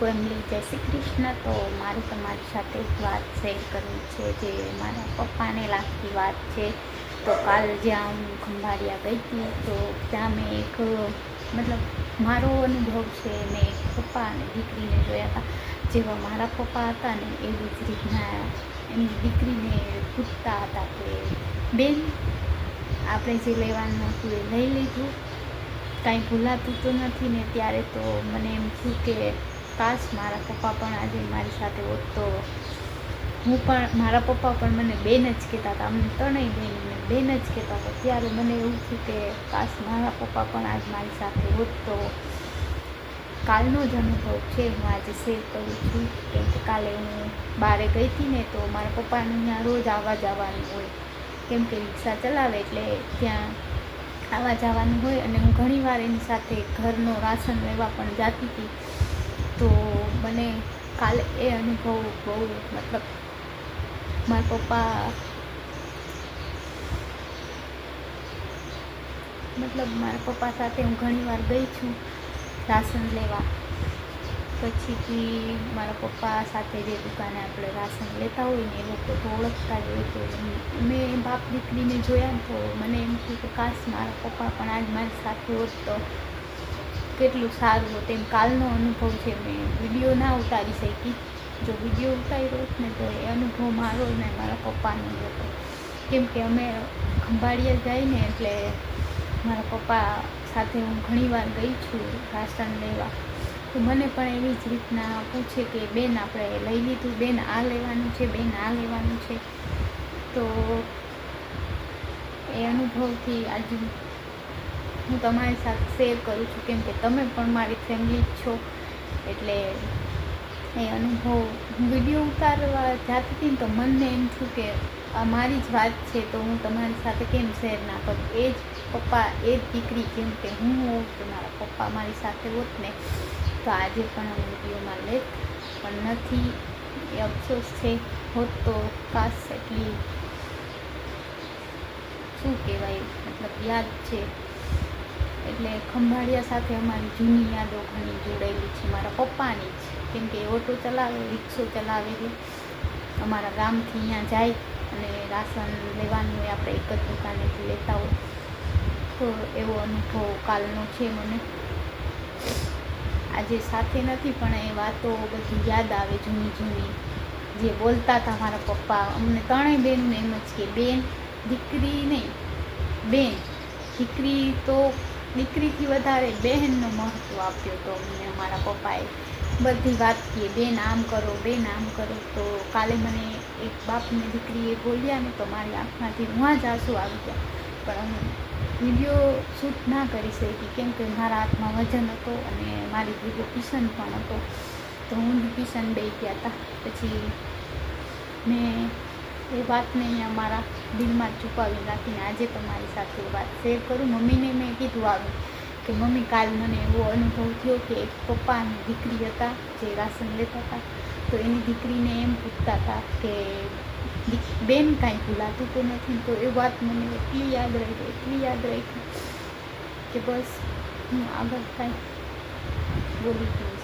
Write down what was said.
Family, જય શ્રી કૃષ્ણ. તો મારે તમારી સાથે એક વાત શેર કરવી છે જે મારા પપ્પાને લાગતી વાત છે. તો કાલ જ્યાં હું ખંભાળિયા ગઈ હતી, તો ત્યાં મેં એક, મતલબ મારો અનુભવ છે, મેં એક પપ્પા અને દીકરીને જોયા હતા, જેવા મારા પપ્પા હતા ને એવી જ રીતના એની દીકરીને પૂછતા હતા કે, બેન, આપણે જે લેવાનું હતું એ લઈ લીધું કાંઈ ભૂલાતું તો નથી ને ત્યારે તો મને એમ થયું કે કાશ મારા પપ્પા પણ આજે મારી સાથે હોત તો હું પણ, મારા પપ્પા પણ મને બેન જ કહેતા હતા. અમને ત્રણેય બહેનને બેન જ કહેતા હતા. ત્યારે મને એવું થયું કે કાશ મારા પપ્પા પણ આજ મારી સાથે હોત તો કાલનો જ અનુભવ છે. હું આજે શેર કરું છું કેમ કે કાલે હું બહારે ગઈ હતી ને તો મારા પપ્પાને ત્યાં રોજ આવવા જવાનું હોય. કેમ કે રિક્ષા ચલાવે એટલે ત્યાં આવવા જવાનું હોય અને હું ઘણીવાર એની સાથે ઘરનો રાશન લેવા પણ જતી હતી. તો મને કાલે એ અનુભવ બહુ મતલબ મારા પપ્પા મતલબ મારા પપ્પા સાથે હું ઘણીવાર ગઈ છું રાશન લેવા. પછીથી મારા પપ્પા સાથે જે દુકાને આપણે રાશન લેતા હોય ને એ લોકો તો ઓળખતા જ હોય તો મેં બાપ દીકરીને જોયા ને તો મને એમ થયું કે કાશ મારા પપ્પા પણ આજ મારી સાથે હોત તો કેટલું સારું હોત. એમ કાલનો અનુભવ છે મેં. વીડિયો ના ઉતારી શકી. જો વીડિયો ઉતાર્યો હોત ને તો એ અનુભવ મારો ને મારા પપ્પાનો હતો. કેમ કે અમે ખંભાળિયા જઈને એટલે મારા પપ્પા સાથે હું ઘણીવાર ગઈ છું રાશન લેવા. તો મને પણ એવી જ રીતના પૂછે કે, બેન, આપણે લઈ લીધું, બેન, આ લેવાનું છે, બેન, આ લેવાનું છે. તો એ અનુભવથી આજે હું તમારી સાથે શેર કરું છું, કેમ કે તમે પણ મારી ફેમિલી જ છો. એટલે એ અનુભવ હું વીડિયો ઉતારવા જાતી ને તો મને એમ થયું કે, આ મારી જ વાત છે, તો હું તમારી સાથે કેમ શેર ના કરું? એ જ પપ્પા, એ જ દીકરી, જેમ કે હું હોઉં, તો મારા પપ્પા મારી સાથે હોત ને તો આજે પણ હું વિડીયોમાં લેત પણ નથી. એ અફસોસ છે. હોત તો ખાસ એટલી શું કહેવાય? મતલબ યાદ છે. એટલે ખંભાળિયા સાથે અમારી જૂની યાદો ઘણી જોડાયેલી છે. મારા પપ્પાની જ. કેમ કે ઓટો ચલાવે, રિક્ષો ચલાવે છે. અમારા ગામથી અહીંયા જાય અને રાશન લેવાનું હોય આપણે એક જ દુકાનેથી લેતા હોય. તો એવો અનુભવ કાલનો છે મને. આજે સાથે નથી, પણ એ વાતો બધી યાદ આવે જૂની જૂની. જે બોલતા હતા મારા પપ્પા, અમને ત્રણેય બહેનને એમ જ કે, બેન, દીકરી નહીં, બેન, દીકરી તો દીકરીથી વધારે બહેનનો મહત્ત્વ આપ્યો તો અમને અમારા પપ્પાએ. બધી વાત કે, બેન, આમ કરો, બેન, આમ કરો. તો કાલે મને એક બાપને દીકરીએ બોલ્યા ને તો મારી આંખમાંથી હું જ આંસુ આવી ગયા. પણ વીડિયો શૂટ ના કરી શકી. કેમ કે મારા હાથમાં વજન હતો અને મારી ભેગો કિશન પણ હતો. તો હું કિશન બે ગયા હતા. પછી મેં એ વાતને અહીંયા મારા દિલમાં છુપાવી રાખીને આજે તમારી સાથે વાત શેર કરું. મમ્મીને મેં કીધું આવ્યું કે મમ્મી કાલ મને એવો અનુભવ થયો કે એક પપ્પા અને દીકરી હતા જે રાશન લેતા હતા. તો એની દીકરીને એમ પૂછતા હતા કે બેન કાંઈ ભૂલાતું તો નથી. તો એ વાત મને એટલી યાદ રહી, એટલી યાદ રહી કે બસ હું આગળ કાંઈ બોલી જ